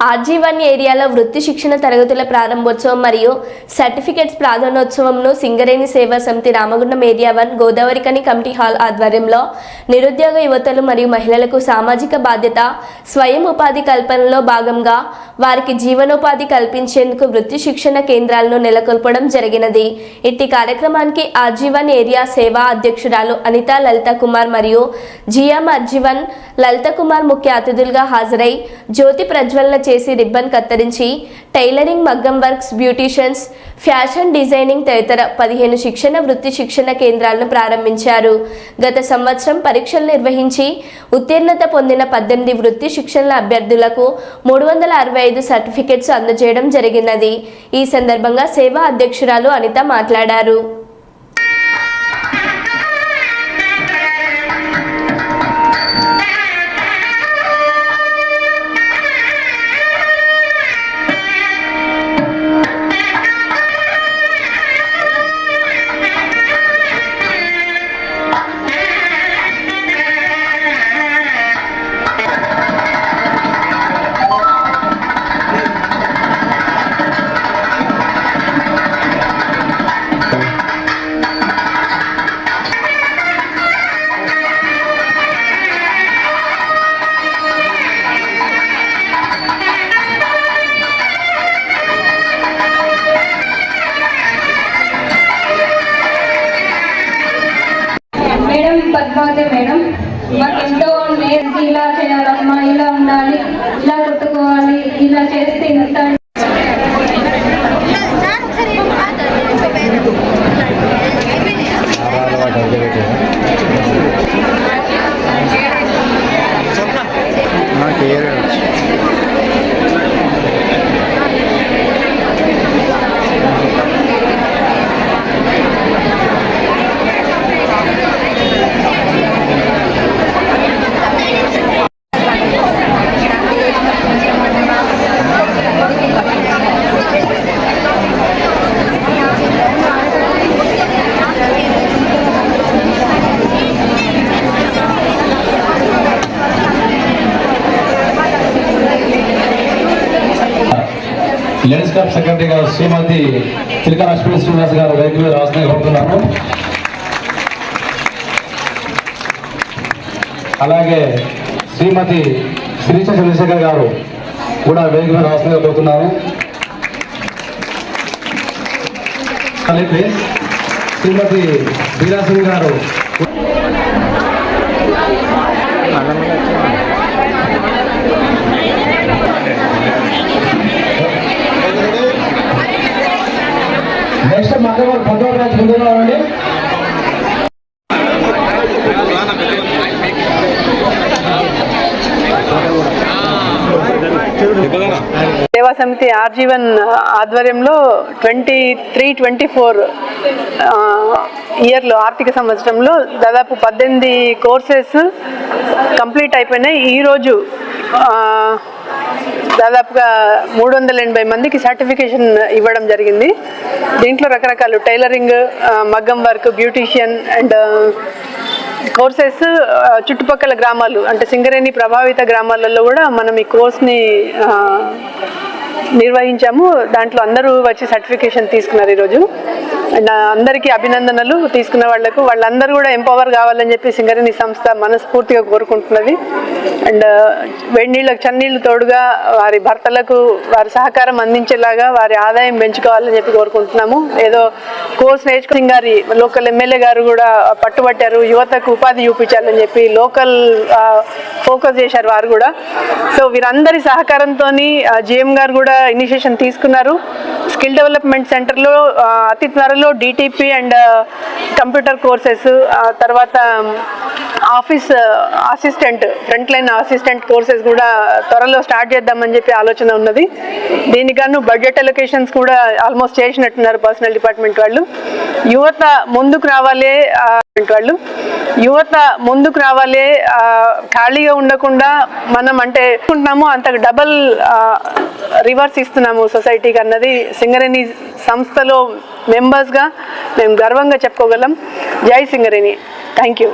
RG one ఏరియాలో వృత్తి శిక్షణ తరగతుల ప్రారంభోత్సవం మరియు certificates ప్రాధాన్యోత్సవంను Singareni Seva Samithi Ramagundam area one Godavarikhani committee hall ఆధ్వర్యంలో నిరుద్యోగ యువతలు మరియు మహిళలకు సామాజిక బాధ్యత స్వయం ఉపాధి కల్పనలో భాగంగా వారికి జీవనోపాధి కల్పించేందుకు వృత్తి శిక్షణ కేంద్రాలను నెలకొల్పడం జరిగినది. ఇట్టి కార్యక్రమానికి ఆర్జీవన్ ఏరియా సేవా అధ్యక్షురాలు అనిత లలిత కుమార్ మరియు జిఎం అర్జీవన్ లలిత కుమార్ ముఖ్య అతిథులుగా హాజరై జ్యోతి ప్రజ్వలన చేసి రిబ్బన్ కత్తిరించి టైలరింగ్ మగ్గం వర్క్స్ బ్యూటీషియన్స్ ఫ్యాషన్ డిజైనింగ్ తదితర పదిహేను శిక్షణ వృత్తి శిక్షణ కేంద్రాలను ప్రారంభించారు. గత సంవత్సరం పరీక్షలు నిర్వహించి ఉత్తీర్ణత పొందిన పద్దెనిమిది వృత్తి శిక్షణల అభ్యర్థులకు మూడు వందల అరవై ఐదు సర్టిఫికెట్స్ అందజేయడం జరిగినది. ఈ సందర్భంగా సేవా అధ్యక్షురాలు అనిత మాట్లాడారు. పద్మావతి మేడం. మాకు ఎంతో నేర్చి ఇలా చేయాలమ్మా ఇలా ఉండాలి ఇలా కొట్టుకోవాలి ఇలా చేస్తే ఇంత లేడీస్ క్లబ్ సెక్రటరీ గారు శ్రీమతి చిలక లక్ష్మీ శ్రీనివాస్ గారు వేదిక మీద రావాల్సిందిగా కోరుతున్నాను. అలాగే శ్రీమతి శ్రీచ చంద్రశేఖర్ గారు కూడా వేదిక మీద రావాల్సిందిగా కోరుతున్నాను. కలిపి శ్రీమతి బీరాసింగ్ గారు నెక్స్ట్ మగవారు పదవ బ్యాచ్ ముందుగా ఉండండి. సేవా సమితి ఆర్జీవన్ ఆధ్వర్యంలో ట్వంటీ త్రీ ట్వంటీ ఫోర్ ఇయర్లో ఆర్థిక సంవత్సరంలో దాదాపు పద్దెనిమిది కోర్సెస్ కంప్లీట్ అయిపోయినాయి. ఈరోజు దాదాపుగా మూడు వందల ఎనభై మందికి సర్టిఫికేషన్ ఇవ్వడం జరిగింది. దీంట్లో రకరకాలు టైలరింగ్ మగ్గం వర్క్ బ్యూటీషియన్ అండ్ కోర్సెస్ చుట్టుపక్కల గ్రామాలు అంటే సింగరేణి ప్రభావిత గ్రామాలలో కూడా మనం ఈ కోర్స్ని నిర్వహించాము. దాంట్లో అందరూ వచ్చి సర్టిఫికేషన్ తీసుకున్నారు ఈరోజు. అందరికీ అభినందనలు తీసుకున్న వాళ్ళకు వాళ్ళందరూ కూడా ఎంపవర్ కావాలని చెప్పి సింగరేణి సంస్థ మనస్ఫూర్తిగా కోరుకుంటున్నది. అండ్ వేడి నీళ్ళకు చన్నీళ్ళు తోడుగా వారి భర్తలకు వారి సహకారం అందించేలాగా వారి ఆదాయం పెంచుకోవాలని చెప్పి కోరుకుంటున్నాము. ఏదో కోర్స్ నేర్చుకుని గారి లోకల్ ఎమ్మెల్యే గారు కూడా పట్టుబట్టారు. యువతకు ఉపాధి చూపించాలని చెప్పి లోకల్ ఫోకస్ చేశారు వారు కూడా. సో వీరందరి సహకారంతో జిఎం గారు కూడా ఇనిషియేషన్ తీసుకున్నారు. స్కిల్ డెవలప్మెంట్ సెంటర్లో అతి త్వరలో డిటిపి అండ్ కంప్యూటర్ కోర్సెస్ తర్వాత office assistant front line assistant courses కూడా త్వరలో స్టార్ట్ చేద్దామని చెప్పి ఆలోచన ఉన్నది. దీనికి బడ్జెట్ అలొకేషన్స్ కూడా ఆల్మోస్ట్ చేసినట్టున్నారు పర్సనల్ డిపార్ట్మెంట్ వాళ్ళు. యువత ముందుకు రావాలి వాళ్ళు. యువత ముందుకు రావాలి ఖాళీగా ఉండకుండా మనం అంటే అనుకుంటున్నాము అంత డబల్ రివర్స్ ఇస్తున్నాము సొసైటీకి అన్నది సింగరేణి సంస్థలో మెంబర్స్గా మేము గర్వంగా చెప్పుకోగలం. జై సింగరేణి. Thank you